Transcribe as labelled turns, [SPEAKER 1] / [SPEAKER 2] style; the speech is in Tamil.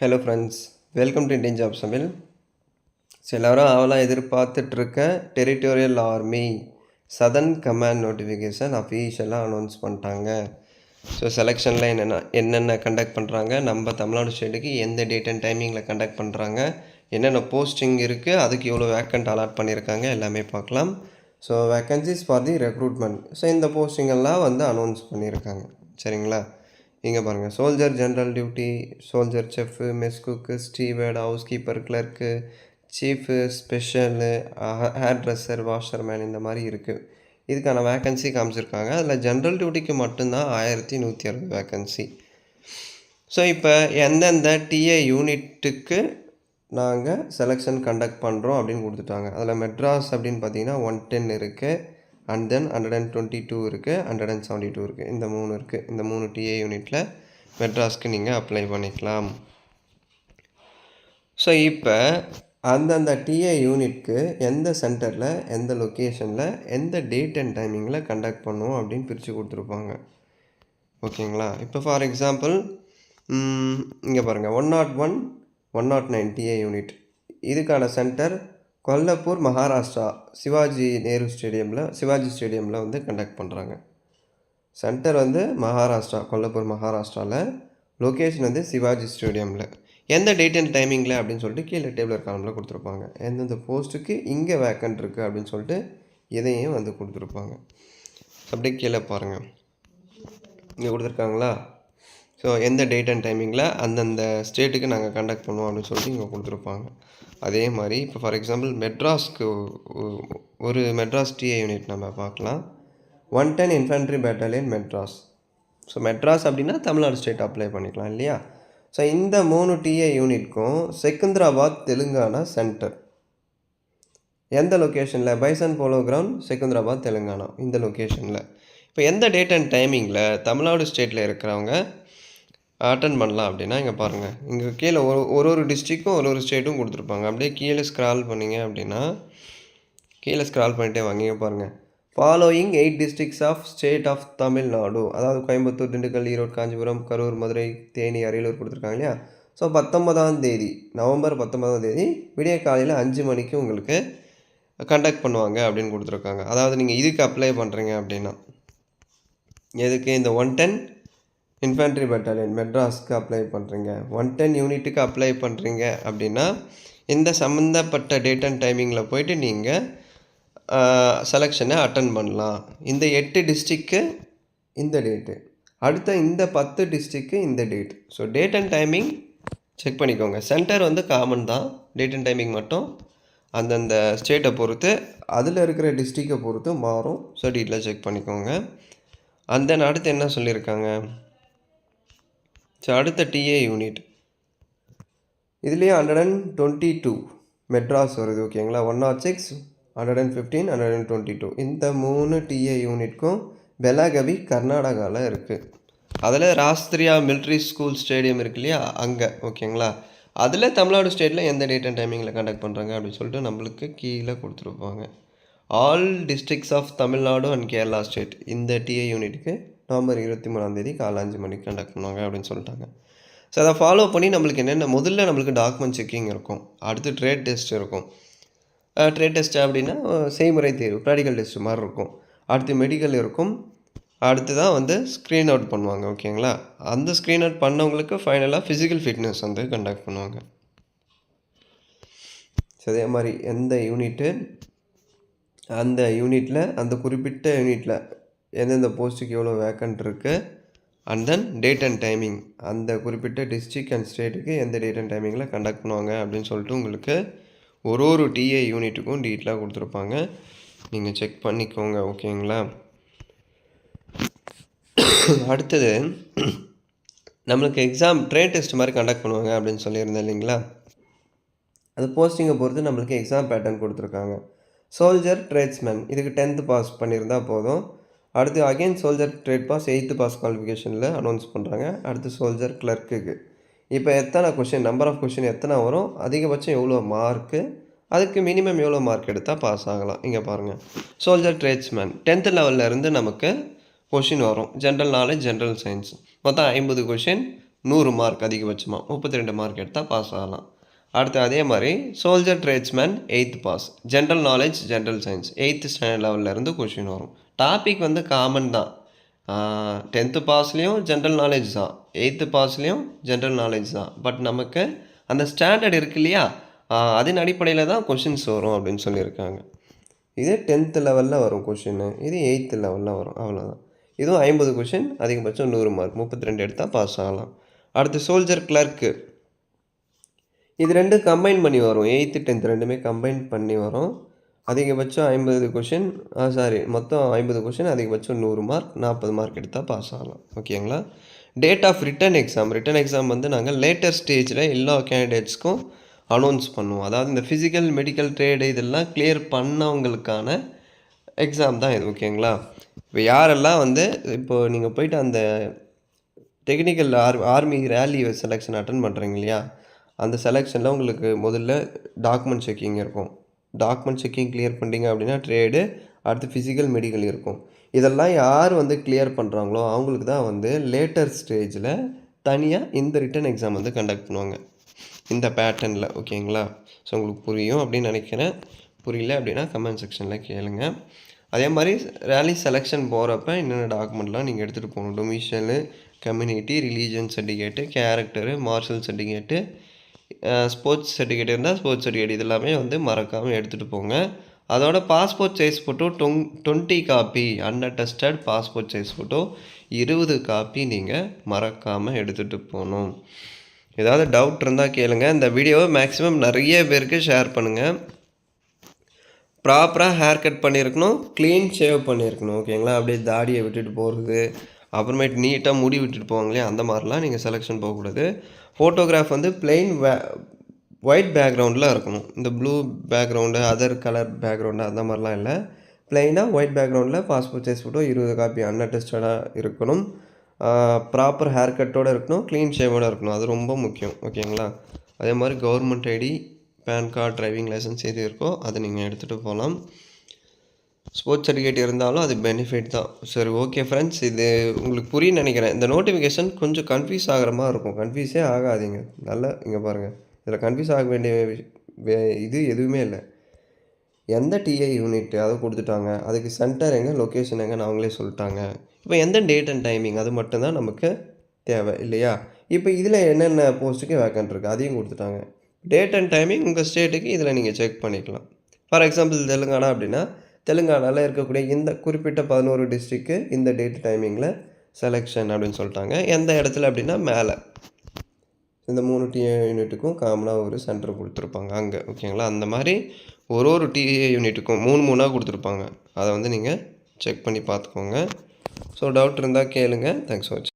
[SPEAKER 1] Hello friends welcome to Indian job சமையல் ஸோ எல்லோரும் அவலாம் எதிர்பார்த்துட்ருக்க territorial army southern command notification அஃபீஷியலாக announce பண்ணிட்டாங்க. ஸோ செலெக்ஷனில் என்னென்ன என்னென்ன கண்டக்ட் பண்ணுறாங்க நம்ம தமிழ்நாடு ஸ்டேட்டுக்கு எந்த டேட் அண்ட் டைமிங்கில் கண்டக்ட் பண்ணுறாங்க என்னென்ன போஸ்டிங் இருக்குது அதுக்கு எவ்வளோ வேக்கண்ட் அலாட் பண்ணியிருக்காங்க எல்லாமே பார்க்கலாம். So vacancies for the recruitment so இந்த போஸ்டிங்கெல்லாம் வந்து அனௌன்ஸ் பண்ணியிருக்காங்க சரிங்களா? இங்கே பாருங்கள் soldier general duty soldier chef mess cook steward housekeeper clerk chief special hairdresser washerman இந்த மாதிரி இருக்குது இதுக்கான வேக்கன்சி காமிச்சிருக்காங்க. அதில் ஜென்ரல் டியூட்டிக்கு மட்டும்தான் ஆயிரத்தி நூற்றி அறுபது வேக்கன்சி ஸோ இப்போ எந்தெந்த டிஏ யூனிட்டுக்கு நாங்கள் செலெக்ஷன் கண்டக்ட் பண்ணுறோம் அப்படின்னு கொடுத்துட்டாங்க. அதில் மெட்ராஸ் அப்படின்னு பார்த்தீங்கன்னா ஒன் டென் இருக்குது and then hundred and twenty two இருக்குது ஹண்ட்ரட் அண்ட் செவன்ட்டி டூ இருக்குது இந்த மூணு இருக்குது இந்த மூணு டிஏ யூனிட்டில் மெட்ராஸ்க்கு நீங்கள் அப்ளை பண்ணிக்கலாம். ஸோ இப்போ அந்தந்த டிஏ யூனிட்க்கு எந்த சென்டரில் எந்த லொக்கேஷனில் எந்த டேட் அண்ட் டைமிங்கில் கண்டக்ட் பண்ணுவோம் அப்படின்னு பிரித்து கொடுத்துருப்பாங்க. ஓகேங்களா? இப்போ ஃபார் எக்ஸாம்பிள் இங்கே பாருங்கள் one nought one one nought nine TA unit இதுக்கான சென்டர் கொல்லப்பூர் மகாராஷ்டிரா சிவாஜி நேரு ஸ்டேடியமில் சிவாஜி ஸ்டேடியமில் வந்து கண்டக்ட் பண்ணுறாங்க சென்டர் வந்து மகாராஷ்டிரா கொல்லப்பூர் மகாராஷ்டிராவில் லொக்கேஷன் வந்து சிவாஜி ஸ்டேடியமில். எந்த டேட் அண்ட் டைமிங்கில் அப்படின்னு சொல்லிட்டு கீழே டேபிள் காலமில் கொடுத்துருப்பாங்க. எந்தெந்த போஸ்ட்டுக்கு இங்கே வேக்கண்ட் இருக்குது அப்படின்னு சொல்லிட்டு இதையும் வந்து கொடுத்துருப்பாங்க. அப்படியே கீழே பாருங்கள் இங்கே கொடுத்துருக்காங்களா? ஸோ எந்த டேட் அண்ட் டைமிங்கில் அந்தந்த ஸ்டேட்டுக்கு நாங்கள் கண்டக்ட் பண்ணுவோம் அப்படின்னு சொல்லிட்டு இங்கே கொடுத்துருப்பாங்க. அதே மாதிரி இப்போ ஃபார் எக்ஸாம்பிள் மெட்ராஸ்க்கு ஒரு மெட்ராஸ் டிஏ யூனிட் நம்ம பார்க்கலாம். One ten infantry battalion Madras so Madras அப்படின்னா தமிழ்நாடு ஸ்டேட் அப்ளை பண்ணிக்கலாம் இல்லையா? ஸோ இந்த மூணு டிஏ யூனிட்க்கும் செகந்திராபாத் தெலுங்கானா சென்டர் எந்த லொக்கேஷனில் bison polo ground Secunderabad Telangana. இந்த லொக்கேஷனில் இப்போ எந்த டேட் அண்ட் டைமிங்கில் தமிழ்நாடு ஸ்டேட்டில் இருக்கிறவங்க அட்டன் பண்ணலாம் அப்படின்னா இங்கே பாருங்கள் இங்கே கீழே ஒரு ஒரு ஒரு டிஸ்ட்ரிக்கும் ஒரு ஒரு ஸ்டேட்டும் கொடுத்துருப்பாங்க. அப்படியே கீழே ஸ்க்ரால் பண்ணிங்க அப்படின்னா கீழே ஸ்க்ரால் பண்ணிட்டே வாங்கிங்க பாருங்கள் following eight districts of state of Tamil Nadu அதாவது கோயம்புத்தூர் திண்டுக்கல் ஈரோடு காஞ்சிபுரம் கரூர் மதுரை தேனி அரியலூர் கொடுத்துருக்காங்க இல்லையா? ஸோ பத்தொன்பதாம் தேதி நவம்பர் பத்தொன்பதாம் தேதி விடிய காலையில் அஞ்சு மணிக்கு உங்களுக்கு கண்டக்ட் பண்ணுவாங்க அப்படின்னு கொடுத்துருக்காங்க. அதாவது நீங்கள் இதுக்கு அப்ளை பண்ணுறீங்க அப்படின்னா எதுக்கு? இந்த ஒன் டென் இன்ஃபேண்ட்ரி பட்டாலியன் மெட்ராஸ்க்கு அப்ளை பண்ணுறீங்க ஒன் டென் யூனிட்டுக்கு அப்ளை பண்ணுறீங்க அப்படின்னா இந்த சம்மந்தப்பட்ட டேட் அண்ட் டைமிங்கில் போயிட்டு நீங்கள் செலெக்ஷனை அட்டன் பண்ணலாம். இந்த எட்டு டிஸ்ட்ரிக்கு இந்த டேட்டு அடுத்த இந்த பத்து டிஸ்ட்ரிக்கு இந்த date so date and timing check பண்ணிக்கோங்க. சென்டர் வந்து காமன் தான். டேட் அண்ட் டைமிங் மட்டும். அந்தந்த ஸ்டேட்டை பொறுத்து அதில் இருக்கிற டிஸ்ட்ரிக்கை பொறுத்து மாறும். ஸோ டீட்டெயிலாக செக் பண்ணிக்கோங்க. அந்த அடுத்து என்ன சொல்லியிருக்காங்க? ஸோ அடுத்த டிஏ யூனிட் இதுலேயே hundred and twenty two Madras வருது ஓகேங்களா one nought six hundred and fifteen hundred and twenty two இந்த மூணு டிஏ யூனிட்க்கும் பெலாகவி கர்நாடகாவில் இருக்குது அதில் ராஸ்திரியா மிலிட்ரி ஸ்கூல் ஸ்டேடியம் இருக்கு இல்லையா? அங்கே ஓகேங்களா அதில் தமிழ்நாடு ஸ்டேட்டில் எந்த டேட் அண்ட் டைமிங்கில் கண்டக்ட் பண்ணுறாங்க அப்படின்னு சொல்லிட்டு நம்மளுக்கு கீழே கொடுத்துருப்பாங்க. All districts of Tamil Nadu and Kerala state இந்த டிஏ யூனிட்டுக்கு நவம்பர் இருபத்தி மூணாந்தேதி காலை அஞ்சு மணிக்கு கண்டக்ட் பண்ணுவாங்க அப்படின்னு சொல்லிட்டாங்க. ஸோ அதை ஃபாலோ பண்ணி நம்மளுக்கு என்னென்ன முதல்ல நம்மளுக்கு டாக்குமெண்ட் செக்கிங் இருக்கும். அடுத்து ட்ரேட் டெஸ்ட் இருக்கும். ட்ரேட் டெஸ்ட் அப்படின்னா செய்முறை தேர்வு ப்ராக்டிக்கல் டெஸ்ட் மாதிரி இருக்கும். அடுத்து மெடிக்கல் இருக்கும். அடுத்து தான் வந்து ஸ்க்ரீன் அவுட் பண்ணுவாங்க ஓகேங்களா அந்த ஸ்க்ரீன் அவுட் பண்ணவங்களுக்கு ஃபைனலாக ஃபிசிக்கல் ஃபிட்னஸ் வந்து கண்டக்ட் பண்ணுவாங்க. ஸோ அதே மாதிரி எந்த யூனிட்டு அந்த யூனிட்டில் அந்த குறிப்பிட்ட யூனிட்டில் எந்தெந்த போஸ்ட்டுக்கு எவ்வளோ வேக்கண்ட் இருக்குது and then date and timing அந்த குறிப்பிட்ட டிஸ்ட்ரிக் அண்ட் ஸ்டேட்டுக்கு எந்த டேட் அண்ட் டைமிங்கில் கண்டக்ட் பண்ணுவாங்க அப்படின்னு சொல்லிட்டு உங்களுக்கு ஒரு ஒரு டிஏ யூனிட்டுக்கும் டீட்டெயிலாக கொடுத்துருப்பாங்க. நீங்கள் செக் பண்ணிக்கோங்க ஓகேங்களா அடுத்தது நம்மளுக்கு எக்ஸாம் ட்ரேட் டெஸ்ட் மாதிரி கண்டக்ட் பண்ணுவாங்க அப்படின்னு சொல்லியிருந்தேன் இல்லைங்களா? அது போஸ்டிங்கை பொறுத்து நம்மளுக்கு எக்ஸாம் பேட்டர்ன் கொடுத்துருக்காங்க. சோல்ஜர் ட்ரேட்ஸ்மேன் இதுக்கு டென்த்து பாஸ் பண்ணியிருந்தால் போதும். அடுத்து again soldier trade pass eighth pass குவாலிஃபிகேஷனில் announce பண்ணுறாங்க அடுத்து சோல்ஜர் கிளர்க்குக்கு இப்போ எத்தனை கொஷின் நம்பர் ஆஃப் கொஷின் எத்தனை வரும்? அதிகபட்சம் எவ்வளோ மார்க்கு அதுக்கு மினிமம் எவ்வளோ மார்க் எடுத்தால் பாஸ் ஆகலாம்? இங்கே பாருங்கள் சோல்ஜர் ட்ரேட்ஸ்மேன் டென்த்து லெவல்லேருந்து இருந்து நமக்கு கொஷின் வரும். ஜென்ரல் நாலேஜ் ஜென்ரல் சயின்ஸ் மொத்தம் ஐம்பது கொஷின் நூறு மார்க் அதிகபட்சமாக முப்பத்தி ரெண்டு மார்க் எடுத்தால் பாஸ் ஆகலாம். அடுத்து அதே மாதிரி soldier tradesman eighth pass general knowledge general science eighth standard லெவல்லேருந்து question வரும். டாபிக் வந்து காமன் தான். டென்த்து பாஸ்லேயும் ஜென்ரல் நாலேஜ் தான். எயித்து பாஸ்லேயும் ஜென்ரல் நாலேஜ் தான். பட் நமக்கு அந்த ஸ்டாண்டர்ட் இருக்கு இல்லையா? அதன் அடிப்படையில் தான் கொஷின்ஸ் வரும் அப்படின்னு சொல்லியிருக்காங்க. இது டென்த்து லெவலில் வரும் கொஷின்னு இது எயித்து லெவலில் வரும். அவ்வளோதான் இதுவும் ஐம்பது கொஷின் அதிகபட்சம் நூறு மார்க் முப்பத்தி ரெண்டு எடுத்தால் பாஸ் ஆகலாம். அடுத்து சோல்ஜர் கிளர்க்கு இது ரெண்டும் கம்பைன் பண்ணி வரும். எயித்து டென்த் ரெண்டுமே கம்பைன் பண்ணி வரும். அதிகபட்சம் ஐம்பது கொஷின் சாரி மொத்தம் ஐம்பது கொஷின் அதிகபட்சம் நூறு மார்க் நாற்பது மார்க் எடுத்தால் பாஸ் ஆகலாம். ஓகேங்களா date of written exam written exam வந்து நாங்கள் லேட்டர் ஸ்டேஜில் எல்லா கேண்டிடேட்ஸ்க்கும் அனௌன்ஸ் பண்ணுவோம். அதாவது இந்த ஃபிசிக்கல் மெடிக்கல் ட்ரேடு இதெல்லாம் கிளியர் பண்ணவங்களுக்கான எக்ஸாம் தான் இது. ஓகேங்களா இப்போ யாரெல்லாம் வந்து இப்போ நீங்கள் போயிட்டு அந்த technical or army rally selection attend பண்ணுறீங்க இல்லையா? அந்த செலெக்ஷனில் உங்களுக்கு முதல்ல டாக்குமெண்ட் செக்கிங் இருக்கும். டாக்குமெண்ட் செக்கிங் கிளியர் பண்ணிட்டீங்க அப்படின்னா ட்ரேடு அடுத்து ஃபிசிக்கல் மெடிக்கல் இருக்கும். இதெல்லாம் யார் வந்து கிளியர் பண்ணுறாங்களோ அவங்களுக்கு தான் வந்து லேட்டர் ஸ்டேஜில் தனியாக இந்த ரிட்டன் எக்ஸாம் வந்து கண்டக்ட் பண்ணுவாங்க. இந்த பேட்டர்னில் ஓகேங்களா? ஸோ உங்களுக்கு புரியும் அப்படின்னு நினைக்கிறேன். புரியல அப்படின்னா கமெண்ட் செக்ஷனில் கேளுங்க. அதே மாதிரி ரேலி செலெக்ஷன் போகிறப்ப என்னென்ன டாக்குமெண்ட்லாம் நீங்கள் எடுத்துகிட்டு போகணும்? Domicile community religion certificate character marital certificate sports certificate இருந்தால் ஸ்போர்ட்ஸ் சர்டிஃபிகேட் இது எல்லாமே வந்து மறக்காமல் எடுத்துகிட்டு போங்க. அதோட passport size photo டொங் twenty copy unattested passport size photo இருபது காப்பி நீங்கள் மறக்காமல் எடுத்துகிட்டு போகணும். ஏதாவது டவுட் இருந்தால் கேளுங்க. இந்த வீடியோவை மேக்ஸிமம் நிறைய பேருக்கு ஷேர் பண்ணுங்கள் ப்ராப்பராக ஹேர் கட் பண்ணியிருக்கணும் க்ளீன் ஷேவ் பண்ணியிருக்கணும் ஓகேங்களா அப்படியே தாடியை விட்டுட்டு போகிறது அப்புறமேட்டு நீட்டாக முடி விட்டுட்டு போவாங்களே அந்த மாதிரிலாம் நீங்கள் செலெக்ஷன் போகக்கூடாது. ஃபோட்டோகிராஃப் வந்து பிளெயின் வே ஒயிட் பேக்ரவுண்டில் இருக்கணும். இந்த blue background other colour background அந்த மாதிரிலாம் இல்லை. பிளெயினாக ஒயிட் பேக்ரவுண்டில் பாஸ்போர்ட் சைஸ் ஃபோட்டோ இருபது காப்பி அன்அட்டஸ்டடாக இருக்கணும். ப்ராப்பர் ஹேர் கட்டோடு இருக்கணும் க்ளீன் ஷேவோடு இருக்கணும். அது ரொம்ப முக்கியம் ஓகேங்களா? அதே மாதிரி government ID PAN card driving licence எது இருக்கோ அதை நீங்கள் எடுத்துகிட்டு போகலாம். ஸ்போர்ட்ஸ் சர்டிஃபிகேட் இருந்தாலும் அது பெனிஃபிட் தான். சரி ஓகே ஃப்ரெண்ட்ஸ் இது உங்களுக்கு புரியும்னு நினைக்கிறேன். இந்த நோட்டிஃபிகேஷன் கொஞ்சம் கன்ஃபியூஸ் ஆகிற மாதிரி இருக்கும். கன்ஃபியூஸே ஆகாதீங்க. நல்லா இங்கே பாருங்கள் இதில் கன்ஃபியூஸ் ஆக வேண்டிய வே- இது எதுவுமே இல்லை. எந்த டிஐ யூனிட் அதை கொடுத்துட்டாங்க. அதுக்கு சென்டர் எங்கே லொக்கேஷன் எங்கன்னு அவங்களே சொல்லிட்டாங்க. இப்போ எந்த டேட் அண்ட் டைமிங் அது மட்டும்தான் நமக்கு தேவை இல்லையா? இப்போ இதில் என்னென்ன போஸ்ட்டுக்கு வேக்கன்ட் இருக்குது அதையும் கொடுத்துட்டாங்க. டேட் அண்ட் டைமிங் உங்கள் ஸ்டேட்டுக்கு இதில் நீங்கள் செக் பண்ணிக்கலாம். ஃபார் எக்ஸாம்பிள் தெலுங்கானா அப்படின்னா தெலுங்கானாவில் இருக்கக்கூடிய இந்த குறிப்பிட்ட பதினோரு டிஸ்ட்ரிக்கு இந்த டேட் டைமிங்கில் செலெக்ஷன் அப்படின்னு சொல்லிட்டாங்க. எந்த இடத்துல அப்படின்னா மேலே. இந்த மூணு டி யூனிட்டுக்கும் காமனாக ஒரு சென்டர் கொடுத்துருப்பாங்க. அங்கே ஓகேங்களா? அந்த மாதிரி ஒரு ஒரு டி யூனிட்டுக்கும் மூணு மூணாக கொடுத்துருப்பாங்க. அதை வந்து நீங்கள் செக் பண்ணி பார்த்துக்கோங்க. ஸோ டவுட் இருந்தால் கேளுங்கள் தேங்க்ஸ் ஃபார் வாட்சிங்